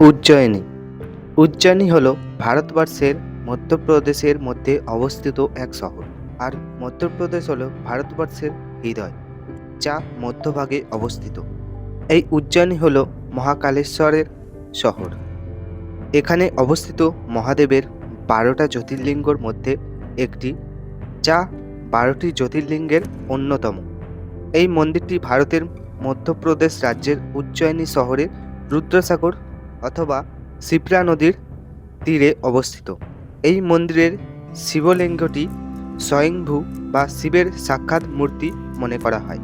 উজ্জয়িনী। উজ্জয়িনী হল ভারতবর্ষের মধ্যপ্রদেশের মধ্যে অবস্থিত এক শহর আর মধ্যপ্রদেশ হল ভারতবর্ষের হৃদয়, যা মধ্যভাগে অবস্থিত। এই উজ্জয়িনী হল মহাকালেশ্বরের শহর। এখানে অবস্থিত মহাদেবের বারোটা জ্যোতির্লিঙ্গর মধ্যে একটি, যা বারোটি জ্যোতির্লিঙ্গের অন্যতম। এই মন্দিরটি ভারতের মধ্যপ্রদেশ রাজ্যের উজ্জয়িনী শহরের রুদ্রসাগর অথবা শিপ্রা নদীর তীরে অবস্থিত। এই মন্দিরের শিবলিঙ্গটি স্বয়ংভূ বা শিবের সাক্ষাৎ মূর্তি মনে করা হয়।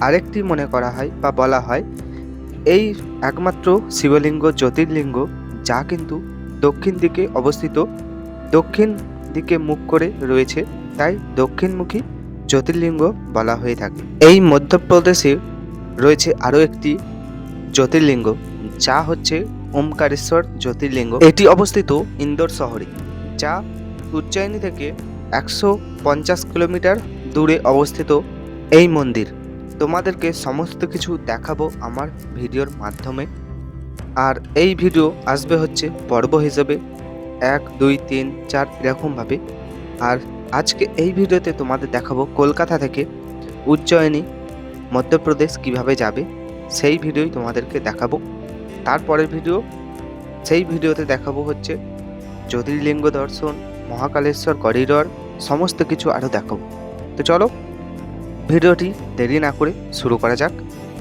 আরেকটি মনে করা হয় বা বলা হয়, এই একমাত্র শিবলিঙ্গ, জ্যোতির্লিঙ্গ, যা কিন্তু দক্ষিণ দিকে অবস্থিত। দক্ষিণ দিকে মুখ করে রয়েছে, তাই দক্ষিণমুখী জ্যোতির্লিঙ্গ বলা হয়ে থাকে। এই মধ্যপ্রদেশে রয়েছে আরও একটি জ্যোতির্লিঙ্গ, যা হচ্ছে ওমকারেশ্বর জ্যোতির্লিঙ্গ। এটি অবস্থিত ইন্দোর শহরে, যা উজ্জয়িনী থেকে একশো পঞ্চাশ কিলোমিটার দূরে অবস্থিত এই মন্দির। তোমাদেরকে সমস্ত কিছু দেখাবো আমার ভিডিওর মাধ্যমে। আর এই ভিডিও আসবে হচ্ছে পর্ব হিসেবে। এক, দুই, তিন, চার, এরকমভাবে। আর আজকে এই ভিডিওতে তোমাদের দেখাবো কলকাতা থেকে উজ্জয়িনী মধ্যপ্রদেশ কীভাবে যাবে, সেই ভিডিওই তোমাদেরকে দেখাবো। তারপরের ভিডিও, সেই ভিডিওতে দেখাবো হচ্ছে জ্যোতির্লিঙ্গ দর্শন, মহাকালেশ্বর করিডর সমস্ত কিছু আরও দেখাবো। তো চলো, ভিডিওটি দেরি না করে শুরু করা যাক।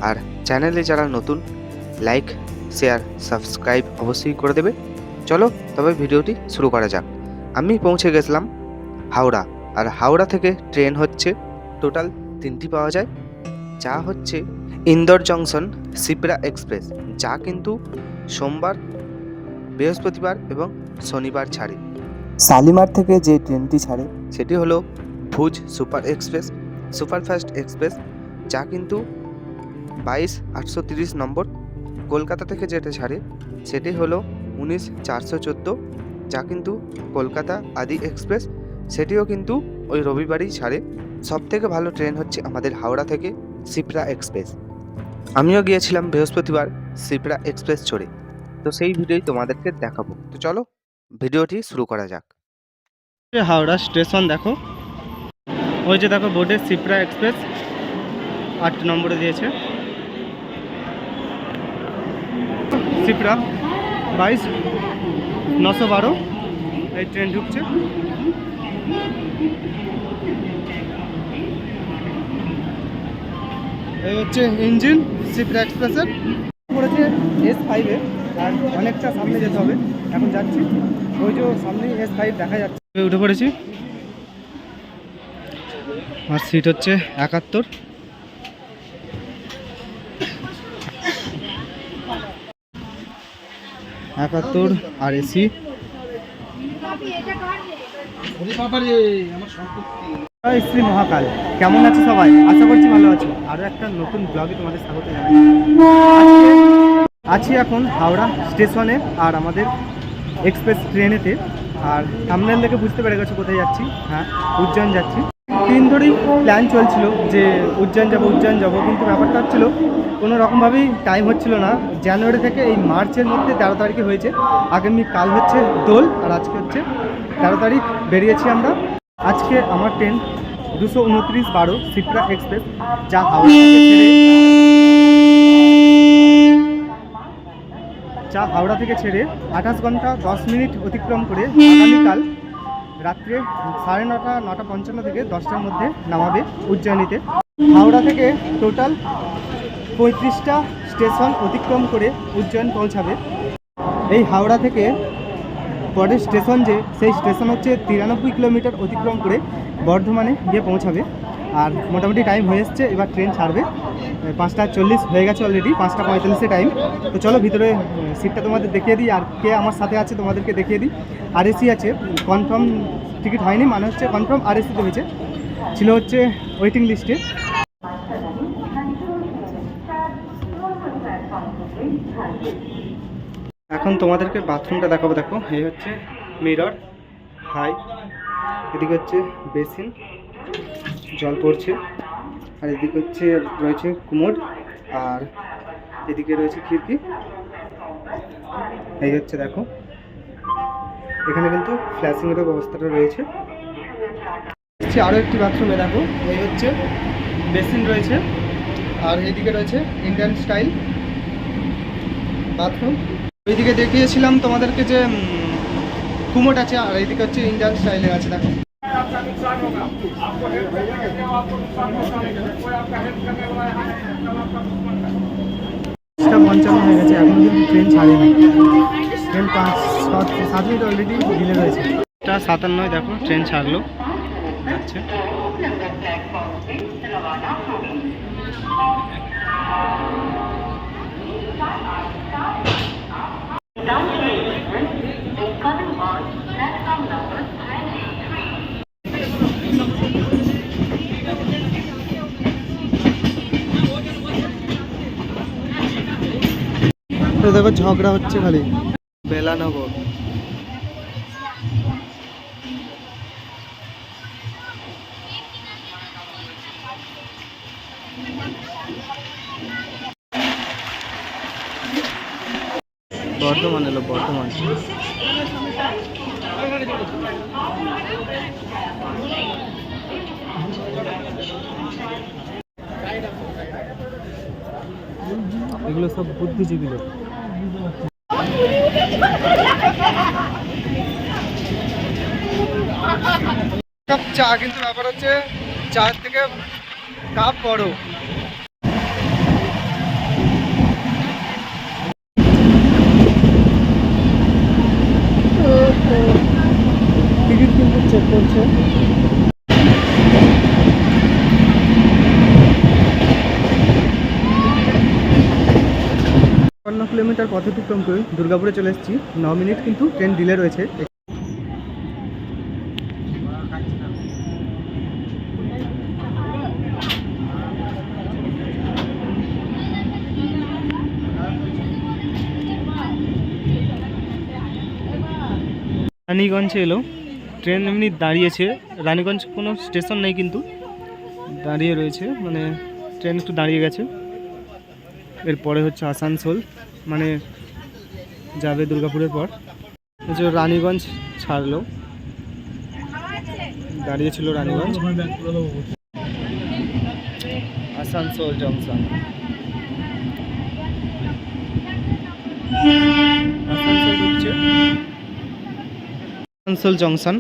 আর চ্যানেলে যারা নতুন লাইক শেয়ার সাবস্ক্রাইব অবশ্যই করে দেবে। চলো, তবে ভিডিওটি শুরু করা যাক। আমি পৌঁছে গেছিলাম হাওড়া, আর হাওড়া থেকে ট্রেন হচ্ছে টোটাল তিনটি পাওয়া যায়। যা হচ্ছে ইন্দোর জংশন সিপ্রা এক্সপ্রেস যা কিন্তু সোমবার বৃহস্পতিবার এবং শনিবার ছাড়ে। শালিমার থেকে যে ট্রেনটি ছাড়ে সেটি হলো Bhuj super express superfast express যা কিন্তু বাইশ আটশো তিরিশ নম্বর কলকাতা থেকে যেটা ছাড়ে সেটি হলো উনিশ চারশো চোদ্দ যা কিন্তু কলকাতা আদি এক্সপ্রেস সেটিও কিন্তু ওই রবিবারই ছাড়ে। সব থেকে ভালো ট্রেন হচ্ছে আমাদের হাওড়া থেকে সিপ্রা এক্সপ্রেস আমিও গিয়েছিলাম বৃহস্পতিবার সিপ্রা এক্সপ্রেস চড়ে। তো সেই ভিডিওই তোমাদেরকে দেখাবো। তো চলো, ভিডিওটি শুরু করা যাক। হাওড়া স্টেশন দেখো। ওই যে দেখো বোর্ডে সিপ্রা এক্সপ্রেস আট নম্বরে দিয়েছে। সিপ্রা বাইশ, নশো বারো। এই ট্রেন ঢুকছে। এই হচ্ছে ইঞ্জিন সিপ্রা এক্সপ্রেসের পড়েছে এস ফাইভে আর অনেকটা সামনে যেতে হবে। এখন যাচ্ছি। ওই যে সামনে এস ফাইভ দেখা যাচ্ছে। উঠে পড়েছি। আর সিট হচ্ছে একাত্তর। একাত্তর আর এসি জয় শ্রী মহাকাল। কেমন আছো সবাই? আশা করছি ভালো আছো। আরও একটা নতুন ব্লগে তোমাদের স্বাগত জানাই। আছি এখন হাওড়া স্টেশনে আর আমাদের এক্সপ্রেস ট্রেনেতে আর সামনের দেখে বুঝতে পেরে গেছো কোথায় যাচ্ছি? হ্যাঁ উজ্জয়ন যাচ্ছি। দিন ধরেই প্ল্যান চলছিল যে উজ্জয়ন যাব উজ্জয়ন যাব। কিন্তু ব্যাপারটা হচ্ছিল, কোনো রকমভাবেই টাইম হচ্ছিল না। জানুয়ারি থেকে এই মার্চের মধ্যে তেরো তারিখে হয়েছে। আগামী কাল হচ্ছে দোল, আর আজকে হচ্ছে তেরো তারিখ। বেরিয়েছি আমরা। আজকে আমার ট্রেন দুশো উনত্রিশ বারো সিপ্রা এক্সপ্রেস, যা হাওড়া হাওড়া থেকে ছেড়ে আঠাশ ঘণ্টা দশ মিনিট অতিক্রম করে আগামীকাল রাত্রে সাড়ে নটা নটা পঞ্চান্ন থেকে দশটার মধ্যে নামাবে উজ্জয়িনীতে। হাওড়া থেকে টোটাল পঁয়ত্রিশটা স্টেশন অতিক্রম করে উজ্জয়ন পৌঁছাবে। এই হাওড়া থেকে পরের স্টেশন যে, সেই স্টেশন হচ্ছে তিরানব্বই কিলোমিটার অতিক্রম করে বর্ধমানে গিয়ে পৌঁছাবে। আর মোটামুটি টাইম হয়ে এসছে, এবার ট্রেন ছাড়বে। পাঁচটা চল্লিশ হয়ে গেছে অলরেডি পাঁচটা পঁয়তাল্লিশে টাইম তো চলো ভিতরে সিটটা তোমাদের দেখিয়ে দিই, আর কে আমার সাথে আছে তোমাদেরকে দেখিয়ে দিই। আর এসি আছে কনফার্ম টিকিট হয়নি মানে হচ্ছে কনফার্ম আর এসিতে হয়েছে। ছিল হচ্ছে ওয়েটিং লিস্টে এখন তোমাদেরকে বাথরুমটা দেখাবো, দেখো। এই হচ্ছে মিরর হাই এদিকে হচ্ছে বেসিন জল পড়ছে। আর এদিকে হচ্ছে রয়েছে কুমোর, আর এদিকে রয়েছে খিড়কি। এই হচ্ছে দেখো। এখানে কিন্তু ফ্ল্যাশিংয়েরও ব্যবস্থাটা রয়েছে। আরও একটি বাথরুমে দেখো। এই হচ্ছে বেসিন রয়েছে। আর এইদিকে রয়েছে ইন্ডিয়ান স্টাইল বাথরুম ওইদিকে দেখিয়েছিলাম তোমাদেরকে যে কুমোট আছে আর এইদিকে হচ্ছে ইন্ডিয়ান স্টাইলের আছে দেখো। পঞ্চান্ন হয়ে গেছে এখনও কিন্তু ট্রেন ছাড়েনি ট্রেন পাঁচ সাত মিনিট অলরেডি ডিলে রয়েছে এটা সাতান্নয় দেখো ট্রেন ছাড়লো। যাচ্ছে। তো দেখো ঝগড়া হচ্ছে খালি। বেলানগর বর্ধমান এলো বর্ধমান এগুলো সব বুদ্ধিজীবী লোক। চা কিন্তু ব্যাপার হচ্ছে চা থেকে কাপ বড় টিকিট কিন্তু চেক করছে কিলোমিটার পথ অতিক্রম করে দুর্গাপুরে চলে এসেছি। ন মিনিট কিন্তু ট্রেন ডিলে রয়েছে। রানীগঞ্জে এলো। ট্রেন এমনি দাঁড়িয়েছে। রানীগঞ্জ কোনো স্টেশন নেই কিন্তু। দাঁড়িয়ে রয়েছে। মানে ট্রেন একটু দাঁড়িয়ে গেছে। এরপরে হচ্ছে আসানসোল। মানে যাবে দুর্গাপুরের পর। যে রানীগঞ্জ ছাড়লো। দাঁড়িয়েছিল রানীগঞ্জ। আসানসোল জংশন। আসানসোল আসানসোল জংশন।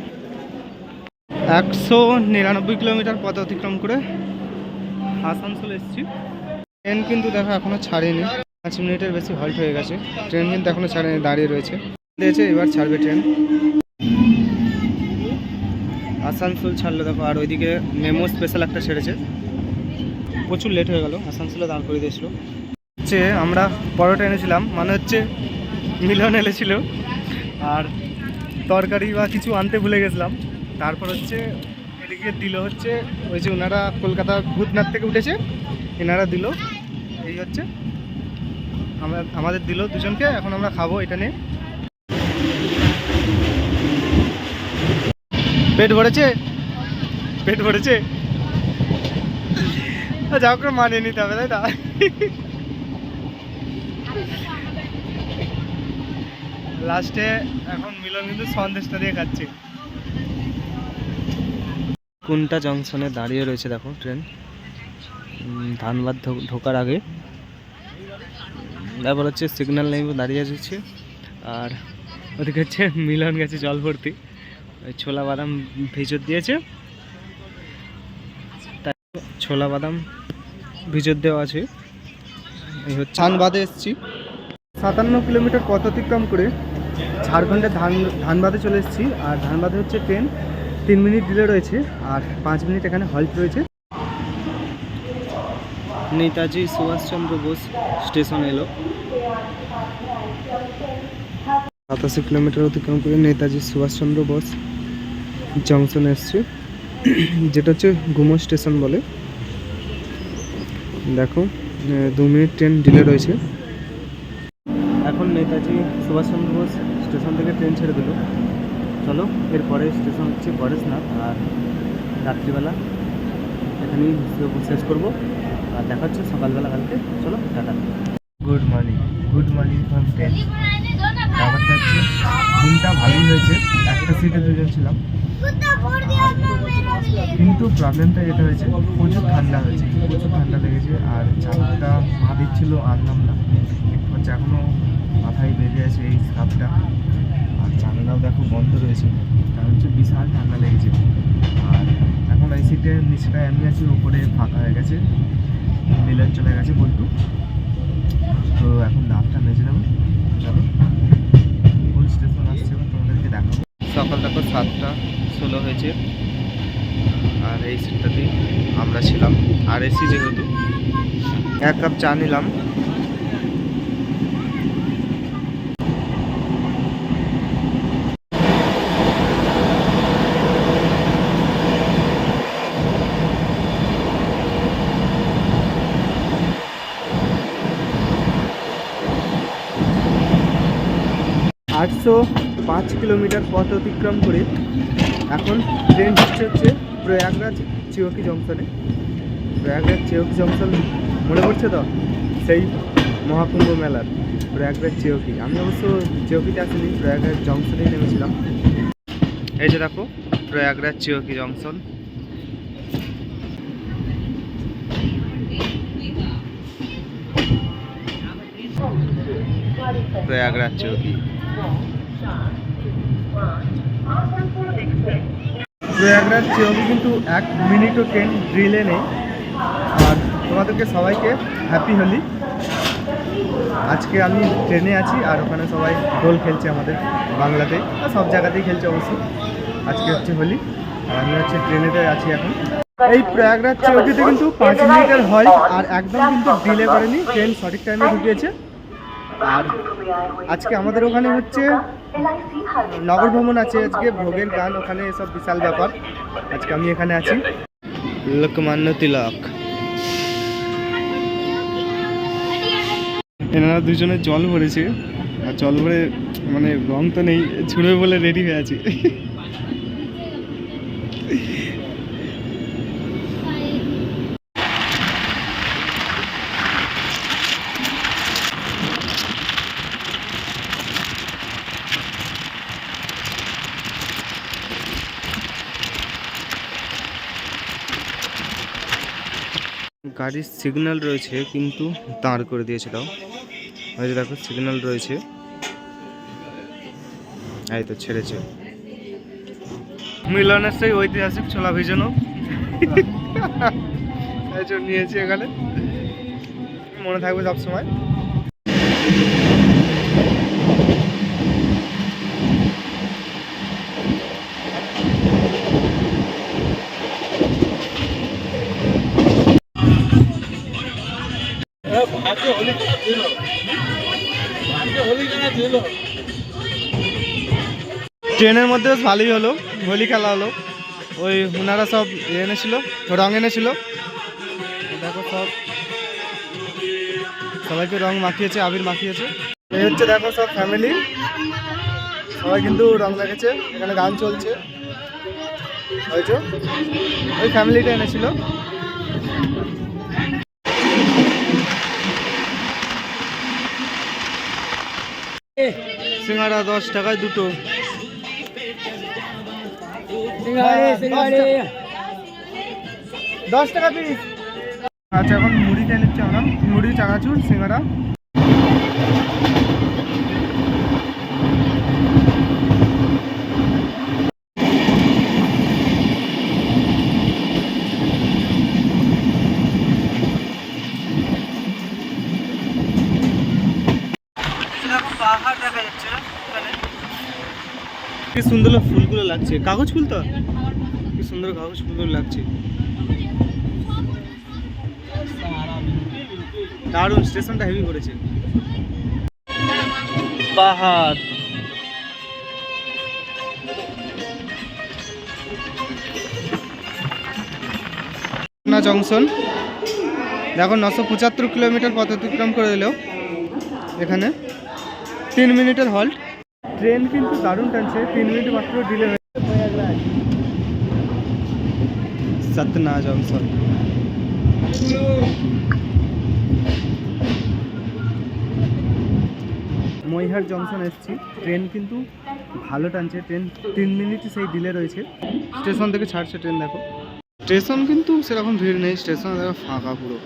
একশো নিরানব্বই কিলোমিটার পথ অতিক্রম করে আসানসোল এসেছি। ট্রেন কিন্তু দেখো এখনও ছাড়েনি। পাঁচ মিনিটের বেশি হল্ট হয়ে গেছে। ট্রেন কিন্তু এখনও ছাড়েনি, দাঁড়িয়ে রয়েছে। দিয়েছে, এবার ছাড়বে ট্রেন। আসানসোল ছাড়লো, দেখো, আর ওইদিকে মেমো স্পেশাল একটা ছেড়েছে প্রচুর লেট হয়ে গেল, আসানসোলে দাঁড় করে দিয়েছিল। হচ্ছে, আমরা পরোটা এনেছিলাম মানে হচ্ছে মিলন এনেছিল। আর তরকারি বা কিছু আনতে ভুলে গেছিলাম। তারপর হচ্ছে, এদিকে দিল হচ্ছে, ওই যে ওনারা কলকাতা ভূতনাথ থেকে উঠেছে, এনারা দিল। এই হচ্ছে আমরা, আমাদের দিল দুজনকে, এখন আমরা খাব এটা নিয়ে। পেট ভরেছে? পেট ভরেছে? যাও করে মানিয়ে নিতে হবে, তাই না লাস্টে এখন মিলন কিন্তু সন্দেশটা দিয়ে খাচ্ছে। কোনটা জংশনে দাঁড়িয়ে রয়েছে, দেখো, ট্রেন। ধানবাদ ঢোকার আগে। তারপর হচ্ছে সিগন্যাল নেই, দাঁড়িয়ে যাচ্ছে আর ওদিকে হচ্ছে মিলন গেছে জল ভর্তি। ছোলা বাদাম ভিজত দিয়েছে। তাই ছোলা বাদাম ভিজত দেওয়া আছে। এই ধানবাদে এসেছি। সাতান্ন কিলোমিটার পথ অতিক্রম করে ঝাড়খণ্ডের ধান ধান ধানবাদে চলে এসেছি। আর ধান ধানবাদে হচ্ছে ট্রেন তিন মিনিট ডিলে রয়েছে। আর পাঁচ মিনিট এখানে হল্ট রয়েছে। নেতাজি সুভাষচন্দ্র বোস স্টেশন এলো। সাতাশি কিলোমিটার অতিক্রম করে নেতাজি সুভাষচন্দ্র বোস জংশন এসছে। যেটা হচ্ছে গুমো স্টেশন বলে। দেখো দু মিনিট ট্রেন ডিলে রয়েছে। এখন নেতাজি সুভাষচন্দ্র বোস স্টেশন থেকে ট্রেন ছেড়ে দিল। চলো এরপরে স্টেশন হচ্ছে পরেশনাথ আর রাত্রিবেলা এখানেই শেষ করব। আর দেখা হচ্ছে সকালবেলা কালকে। চলো tata. Good morning good morning from train ব্যাপারটা হচ্ছে ঘুমটা ভালোই হয়েছে। একটা সিটে দুজন ছিলাম। কিন্তু প্রবলেমটা যেটা হয়েছে প্রচুর ঠান্ডা হয়েছে প্রচুর ঠান্ডা লেগেছে আর চাদরটা মা দিচ্ছিল আনলাম না। একটু হচ্ছে এখনও মাথায় বেঁধে আছে এই স্কাপটা আর জানালাও দেখো বন্ধ রয়েছে। কারণ হচ্ছে বিশাল ঠান্ডা লেগেছে। আর এখন এই সিটের নিচটায় আমি আছি উপরে ফাঁকা হয়ে গেছে। মিলন চলে গেছে বন্ধু তো এখন ডাবটা মেজে নেব। চলো। কোন স্টেশন আসছে তোমাদেরকে দেখাবো। সকাল দেখো সাতটা, ষোলো হয়েছে। আর এই সিটটাতেই আমরা ছিলাম। আর এসি যেহেতু, এক কাপ চা নিলাম। আটশো পাঁচ কিলোমিটার পথ অতিক্রম করে এখন ট্রেন হচ্ছে হচ্ছে প্রয়াগরাজ চিওকি জংশনে। প্রয়াগরাজ চিওকি জংশন মনে পড়ছে তো? সেই মহাকুম্ভ মেলার, প্রয়াগরাজ চিওকি আমি অবশ্য চিওকিতে আসিনি, প্রয়াগরাজ জংশনেই নেমেছিলাম। এই যে দেখো, প্রয়াগরাজ চিওকি জংশন। প্রয়াগরাজ চিওকি প্রয়াগরাজ চিওকি কিন্তু এক মিনিটও ট্রেন ড্রিলে নেই। আর তোমাদেরকে সবাইকে হ্যাপি হোলি। আজকে আমি ট্রেনে আছি আর ওখানে সবাই দোল খেলছে আমাদের বাংলাতে সব জায়গাতেই খেলছে অবশ্য। আজকে হচ্ছে হোলি। আর আমি হচ্ছে ট্রেনেতে আছি এখন। এই প্রয়াগরাজ চৌকিতে কিন্তু পাঁচ মিনিটের হয় আর একদম কিন্তু ডিলে করেনি। ট্রেন সঠিক টাইমে ঢুকিয়েছে। আর আজকে আমাদের ওখানে হচ্ছে নগর ভ্রমণ আছে, আজকে ভোগের গান, ওখানে সব বিশাল ব্যাপার। আজকে আমি এখানে আছি। লোকমান্য তিলক। এনারা দুজনে জল ভরেছে, আর জল ভরে মানে রং তো নেই, ছুড়বে বলে রেডি হয়ে আছে। গাড়ির সিগন্যাল রয়েছে, কিন্তু দাঁড় করে দিয়েছে তাও ওই যে দেখো সিগন্যাল রয়েছে। এই তো ছেড়েছে। মিলনের সেই ঐতিহাসিক ছোলা ভিজানো। নিয়েছি এখানে। মনে থাকবে সব ট্রেনের মধ্যে বেশ ভালোই হলো, হোলি খেলা হলো। ওই ওনারা সব ইয়ে এনেছিল, রং এনেছিল। দেখো সব। সবাইকে রং মাখিয়েছে, আবির মাখিয়েছে। এই হচ্ছে দেখো সব ফ্যামিলি সবাই কিন্তু রং মেখেছে, এখানে গান চলছে। ওই ওই ফ্যামিলিটা এনেছিল। সিঙ্গারা দশ টাকায় দুটো। দশ টাকা পিস আচ্ছা এখন মুড়ি খেয়ে নিচ্ছি আমরা। মুড়ি চানাচুর সিঙ্গারা। পাহাড় দেখা যাচ্ছে কি সুন্দর ফুলগুলো লাগছে। কাগজ ফুল তো? কি সুন্দর কাগজ ফুল লাগছে। দারুণ স্টেশনটা হেভি করেছে। পাহাড়। না জংশন। দেখো নশো পঁচাত্তর কিলোমিটার পথ অতিক্রম করে দিল এখানে। তিন মিনিটের হল্ট ট্রেন কিন্তু দারুণ টানছে। তিন মিনিট মাত্র delay Satna junction Maihar junction এসেছি। ট্রেন কিন্তু ভালো টানছে, ট্রেন তিন মিনিট সেই ডিলে রয়েছে। স্টেশন থেকে ছাড়ছে ট্রেন, দেখো। স্টেশন কিন্তু সেরকম ভিড় নেই, স্টেশন দেখো ফাঁকা পুরো।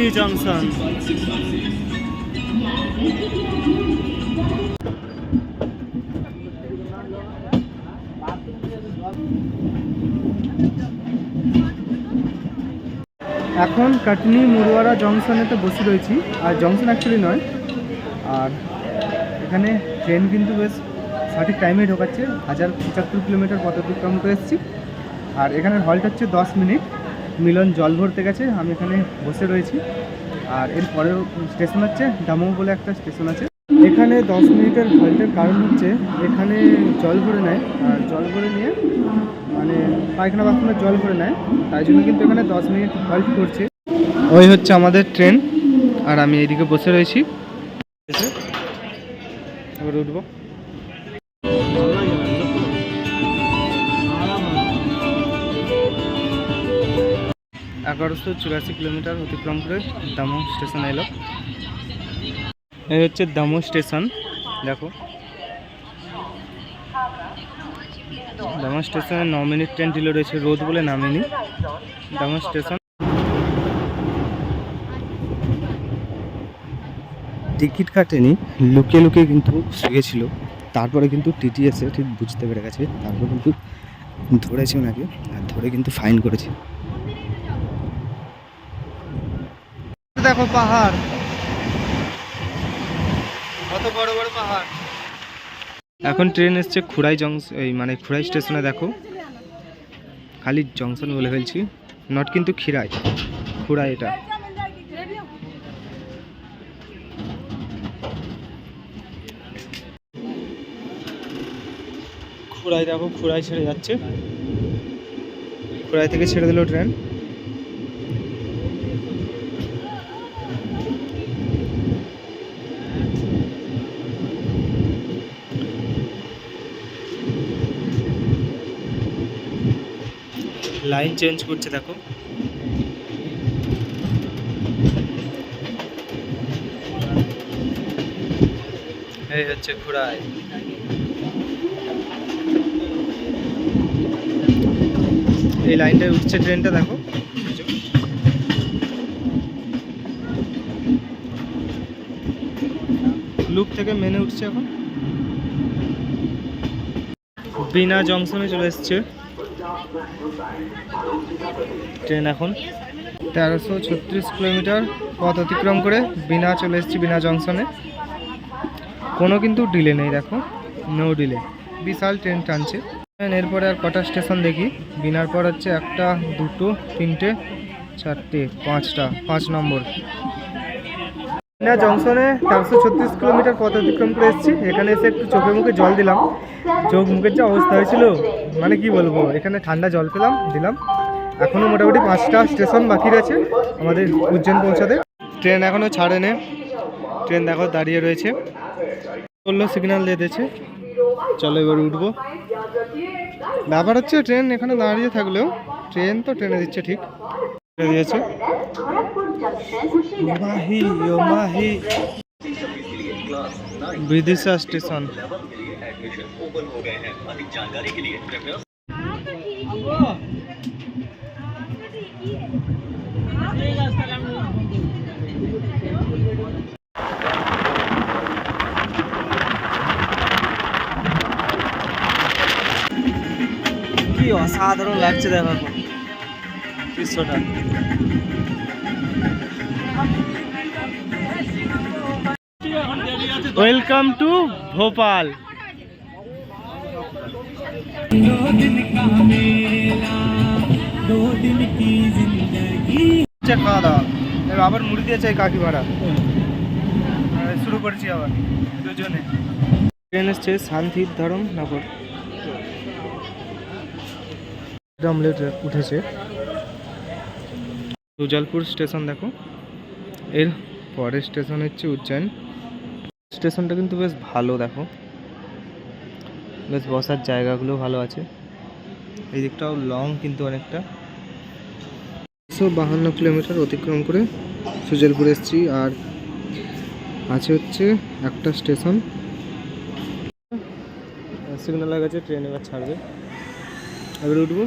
মিনি জংশন এখন কাটনি মরুয়ারা জংশনেতে বসে রয়েছি। আর জংশন অ্যাকচুয়ালি নয়। আর এখানে ট্রেন কিন্তু বেশ সঠিক টাইমে ঢোকাচ্ছে। হাজার পঁচাত্তর কিলোমিটার পথ অতিক্রম করে এসেছি। আর এখানের হলটা হচ্ছে দশ মিনিট। মিলন জল ভরতে গেছে, আমি এখানে বসে রয়েছি। আর এর পরের স্টেশন হচ্ছে দামো বলে একটা স্টেশন আছে। এখানে দশ মিনিটের হল্টের কারণ হচ্ছে, এখানে জল ভরে নেয়, আর জল ভরে নিয়ে মানে পায়খানা বাথরুমের জল ভরে নেয়, তাই জন্য কিন্তু এখানে দশ মিনিট হল্ট করছে। ওই হচ্ছে আমাদের ট্রেন, আর আমি এইদিকে বসে রয়েছি। এবার উঠবো। এগারোশো চুরাশি কিলোমিটার অতিক্রম করে দামো স্টেশন এলো। এই হচ্ছে দামো স্টেশন, দেখো। দামো স্টেশনে ন মিনিট ট্রেন ডিলে রয়েছে, রোদ বলে নামেনি। দামো স্টেশন। টিকিট কাটেনি, লুকিয়ে লুকিয়ে কিন্তু শুয়েছিল তারপরে কিন্তু টিটি এসে ঠিক বুঝতে পেরে গেছে, তারপর কিন্তু ধরেছে ওনাকে, আর ধরে কিন্তু ফাইন করেছে। দেখো পাহাড়। কত বড় বড় পাহাড়। এখন ট্রেন এসছে খুড়াই জংশন এই মানে খুড়াই স্টেশনে দেখো। খালি জংশন বলে ফেলছি নট কিন্তু খিরাই খুড়াই এটা। খুড়াই দেখো খুড়াই ছেড়ে যাচ্ছে। খুড়াই থেকে ছেড়ে দিল ট্রেন। লাইন চেঞ্জ করছে, দেখো। এই হচ্ছে খুড়াই এই লাইনটায় উঠছে ট্রেনটা, দেখো। লুক থেকে মেনে উঠছে এখন। বিনা জংশনে চলে এসছে। ট্রেন এখন তেরোশো ছত্রিশ কিলোমিটার পথ অতিক্রম করে বিনা চলে এসেছি, বিনা জংশনে। কোনো কিন্তু ডিলে নেই, দেখো। নো ডিলে বিশাল ট্রেন টানছে। এরপরে আর কটা স্টেশন দেখি। বিনার পর হচ্ছে একটা, দুটো, তিনটে, চারটে, পাঁচটা, পাঁচ নম্বর। বিনা জংশনে তেরোশো ছত্রিশ কিলোমিটার পথ অতিক্রম করে এসেছি। এখানে এসে একটু চোখে মুখে জল দিলাম। চোখ মুখের যে অবস্থা হয়েছিল মানে কি বলব? এখানে ঠান্ডা জল পেলাম, দিলাম। এখনও মোটামুটি পাঁচটা স্টেশন বাকি আছে আমাদের উজ্জৈন পৌঁছাতে। ট্রেন এখনও ছাড়েনি। ট্রেন দেখো দাঁড়িয়ে রয়েছে। বলল সিগন্যাল দিয়ে দিয়েছে। চলো এবার উঠবো। ব্যাপার হচ্ছে ট্রেন এখানে দাঁড়িয়ে থাকলেও ট্রেন তো ট্রেনে দিচ্ছে ঠিক। দিয়েছে। মাহি ও মাহি বিদিশা স্টেশন। অসাধারণ লাগছে দেখো দৃশ্যটা। Welcome to Bhopal. খাওয়া দাওয়া এবার আবার মুড়ি দিয়েছে কাকি ভাড়া শুরু করছি আবার দুজনে। ট্রেন এসছে শান্তির ধরম নগর। আমলেট উঠেছে। সুজালপুর স্টেশন দেখো। এর পরের স্টেশন হচ্ছে উজ্জয়ন। স্টেশনটা কিন্তু বেশ ভালো দেখো। বেশ বসার জায়গাগুলো ভালো আছে। এই দিকটাও লং কিন্তু অনেকটা। একশো বাহান্ন কিলোমিটার অতিক্রম করে সুজালপুর এসেছি। আর আছে হচ্ছে একটা স্টেশন। সিগন্যাল লাগাচ্ছে ট্রেন এবার ছাড়বে। এবার উঠবো।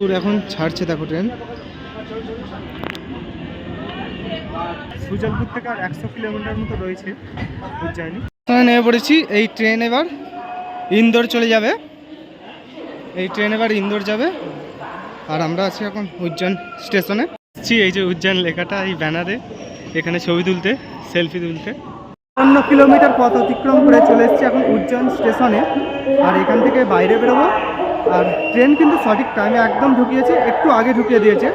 এখন ছাড়ছে দেখো ট্রেন। সুজলপুর থেকে আর একশো কিলোমিটার মতো রয়েছে নেমে পড়েছি এই ট্রেন এবার ইন্দোর চলে যাবে। এই ট্রেন এবার ইন্দোর যাবে। আর আমরা আছি এখন উজ্জয়ন স্টেশনে। আসছি এই যে উজ্জয়ন লেখাটা এই ব্যানারে এখানে ছবি তুলতে সেলফি তুলতে। অন্য কিলোমিটার পথ অতিক্রম করে চলে এসেছি এখন উজ্জয়ন স্টেশনে। আর এখান থেকে বাইরে বেরোবো। আর ট্রেন কিন্তু সঠিক টাইমে একদম ঢুকিয়েছে, একটু আগে ঢুকিয়ে দিয়েছে।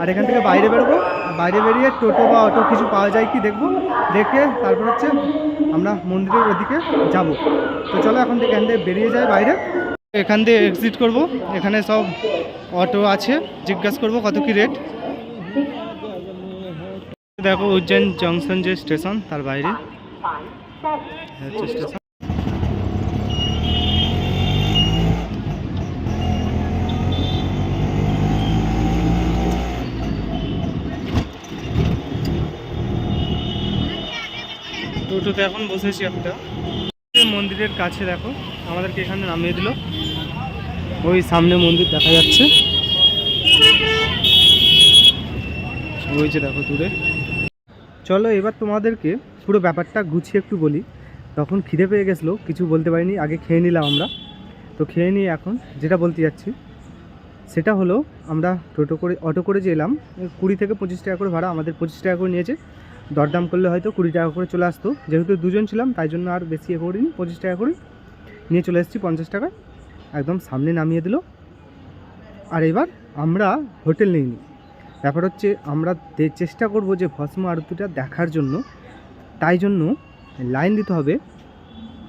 আর এখান থেকে বাইরে বেরোবো। বাইরে বেরিয়ে টোটো বা অটো কিছু পাওয়া যায় কি দেখব? দেখে তারপর হচ্ছে আমরা মন্দিরের ওদিকে যাব। তো চলো এখন থেকে এখান থেকে বেরিয়ে যায় বাইরে। এখান দিয়ে এক্সিট করব। এখানে সব অটো আছে। জিজ্ঞাসা করব কত কি রেট দেখো উজ্জয়ন জংশন যে স্টেশন তার বাইরে। স্টেশন টোটোতে এখন বসেছি একটা। মন্দিরের কাছে দেখো, আমাদেরকে এখানে নামিয়ে দিল। ওই সামনে মন্দির দেখা যাচ্ছে। ওই যে দেখো দূরে। চলো এবার তোমাদেরকে পুরো ব্যাপারটা গুছিয়ে একটু বলি। তখন খিদে পেয়ে গেছিল, কিছু বলতে পারিনি, আগে খেয়ে নিলাম আমরা। তো খেয়ে নিয়ে এখন যেটা বলতে যাচ্ছি, সেটা হলো আমরা টোটো করে, অটো করে যে এলাম, কুড়ি থেকে পঁচিশ টাকা করে ভাড়া, আমাদের পঁচিশ টাকা করে নিয়েছে। দরদাম করলে হয়তো কুড়ি টাকা করে চলে আসতো। যেহেতু দুজন ছিলাম, তাই জন্য আর বেশি এ করিনি, পঁচিশ টাকা করে। নিয়ে চলে এসেছি পঞ্চাশ টাকা একদম সামনে নামিয়ে দিল। আর এবার আমরা হোটেল নিইনি ব্যাপার হচ্ছে, আমরা চেষ্টা করব যে ভস্ম আরতিটা দেখার জন্য। তাই জন্য লাইন দিতে হবে।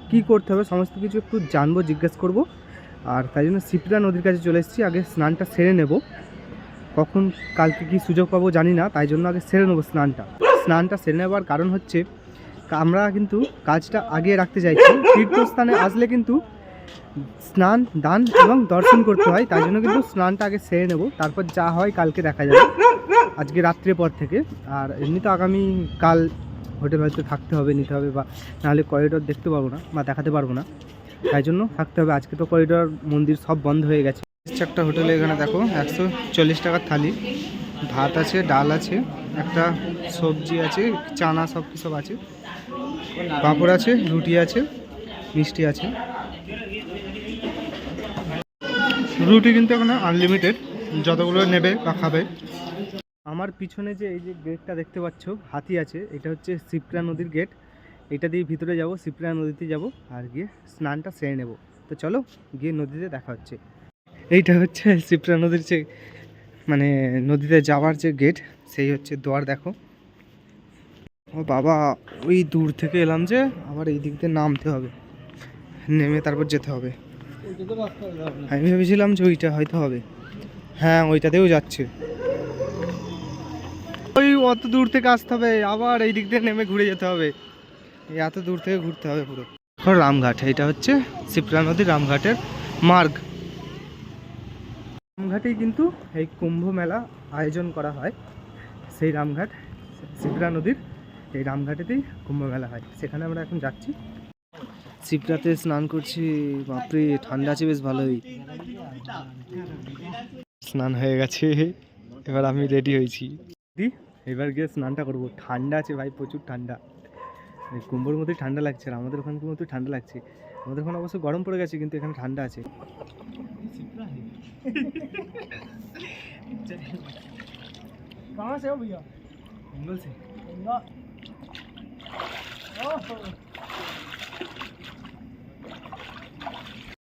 কি করতে হবে, সমস্ত কিছু একটু জানব, জিজ্ঞেস করব। আর তাই জন্য সিপ্রা নদীর কাছে চলে এসেছি। আগে স্নানটা সেরে নেব। কখন কালকে কি সুযোগ পাবো জানি না, তাই জন্য আগে সেরে নেব স্নানটা। স্নানটা সেরে নেওয়ার কারণ হচ্ছে, আমরা কিন্তু কাজটা আগে রাখতে চাইছি। তীর্থস্থানে আসলে কিন্তু স্নান, দান এবং দর্শন করতে হয়, তাই জন্য কিন্তু স্নানটা আগে সেরে নেব। তারপর যা হয় কালকে দেখা যাবে, আজকে রাত্রে পর থেকে। আর এমনি তো আগামী কাল হোটেল হয়তো থাকতে হবে, নিতে হবে, বা নাহলে করিডোর দেখতে পারব না, বা দেখাতে পারব না। তাই জন্য থাকতে হবে। আজকে তো করিডোর মন্দির সব বন্ধ হয়ে গেছে। একটা হোটেলে এখানে দেখো, একশো চল্লিশ টাকার থালি। ভাত আছে, ডাল আছে, একটা সবজি আছে, চানা সব সব আছে। পাঁপড় আছে, রুটি আছে, মিষ্টি আছে। রুটি কিন্তু এখানে আনলিমিটেড যতগুলো নেবে বা খাবে। আমার পিছনে যে এই যে গেটটা দেখতে পাচ্ছ, হাতি আছে, এটা হচ্ছে শিপ্রা নদীর গেট এটা দিয়ে ভিতরে যাব, শিপ্রা নদীতে যাব, আর গিয়ে স্নানটা সেরে নেব। তো চলো, গিয়ে নদীতে দেখা হচ্ছে। এইটা হচ্ছে শিপ্রা নদীর যে মানে নদীতে যাওয়ার যে গেট সেই হচ্ছে দুয়ার, দেখো। ও বাবা, ওই দূর থেকে এলাম যে আবার এই দিক দিয়ে নামতে হবে। নেমে তারপর যেতে হবে। আমি ভেবেছিলাম যে ওইটা হয়তো হবে। হ্যাঁ ওইটাতেও যাচ্ছে। ওই অত দূর থেকে আসতে হবে, আবার এই দিক দিয়ে নেমে ঘুরে যেতে হবে। এত দূর থেকে ঘুরতে হবে পুরো। রামঘাট এটা হচ্ছে শিপ্রা নদী রামঘাটের মার্গ। রামঘাটেই কিন্তু এই কুম্ভ মেলা আয়োজন করা হয়। সেই রামঘাট শিবরা নদীর এই রামঘাটেতেই কুম্ভ মেলা হয়। সেখানে আমরা এখন যাচ্ছি। শিবরাতে স্নান করছি। বাপরে ঠান্ডা আছে বেশ ভালোই। স্নান হয়ে গেছে। এবার আমি রেডি হয়েছি। দি এবার গিয়ে স্নানটা করব। ঠান্ডা আছে ভাই প্রচুর ঠান্ডা। এই কুম্ভর মতোই ঠান্ডা লাগছে আর আমাদের ওখানকার মতোই ঠান্ডা লাগছে। আমাদের ওখানে অবশ্য গরম পড়ে গেছে কিন্তু এখানে ঠান্ডা আছে। कहाँ से हो भैया मंगल से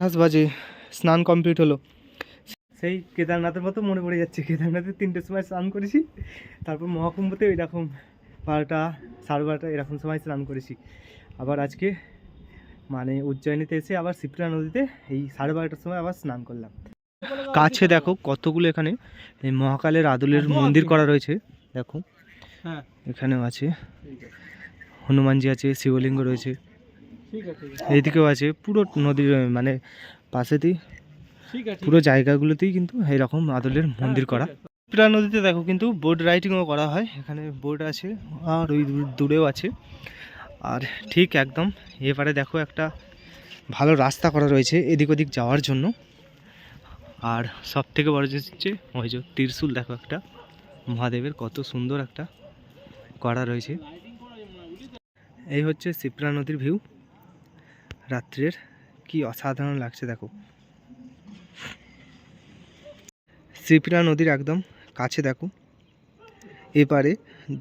दस बजे স্নান কমপ্লিট হলো সেই কেদারনাথের মতো মনে পড়ে যাচ্ছে কেদারনাথে তিনটের সময় স্নান করেছি তারপর মহাকুম্ভতে এরকম বারোটা সাড়ে বারোটা এরকম সময় স্নান করেছি আবার আজকে মানে উজ্জয়িনীতে এসে আবার সিপ্রা নদীতে এই সাড়ে বারোটার সময় আবার স্নান করলাম। কাছে দেখো কতগুলো এখানে এই মহাকালের আদলের মন্দির করা রয়েছে দেখো। হ্যাঁ। এখানেও আছে। হনুমানজি আছে শিবলিঙ্গ রয়েছে। ঠিক আছে এইদিকেও আছে। পুরো নদীর মানে পাশেতেই পুরো জায়গাগুলোতেই কিন্তু এরকম আদলের মন্দির করা। পিরা নদীতে দেখো কিন্তু বোট রাইডিংও করা হয় এখানে বোট আছে আর ওই দূর- দূরেও আছে। আর ঠিক একদম এবারে দেখো একটা ভালো রাস্তা করা রয়েছে এদিক ওদিক যাওয়ার জন্য। আর সব থেকে বড় জিনিস হচ্ছে, ওই যে ত্রিশূল দেখো একটা, মহাদেবের কত সুন্দর একটা করা রয়েছে। এই হচ্ছে সিপ্রা নদীর ভিউ রাত্রের কি অসাধারণ লাগছে দেখো। শ্রীপিরা নদীর একদম কাছে দেখো। এপারে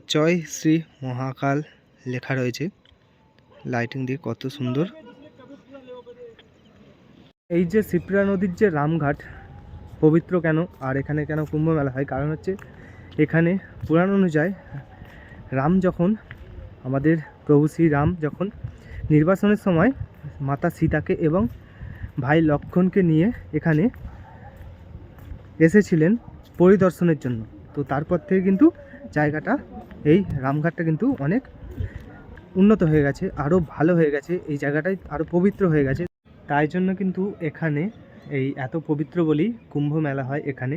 জয় শ্রী মহাকাল লেখা রয়েছে। লাইটিং দিয়ে কত সুন্দর। এই যে সিপ্রা নদীর যে রামঘাট, পবিত্র কেন, আর এখানে কেন কুম্ভ মেলা হয়? কারণ হচ্ছে এখানে পুরাণ অনুযায়ী রাম যখন, আমাদের প্রভু শ্রী রাম যখন নির্বাচনের সময় মাতা সীতাকে এবং ভাই লক্ষণকে নিয়ে এখানে এসেছিলেন পরিদর্শনের জন্য। তো তারপর থেকে কিন্তু জায়গাটা, এই রামঘাটটা কিন্তু অনেক উন্নত হয়ে গেছে আরও ভালো হয়ে গেছে, এই জায়গাটাই আরও পবিত্র হয়ে গেছে। তাই জন্য কিন্তু এখানে এই এত পবিত্র বলি কুম্ভ মেলা হয় এখানে।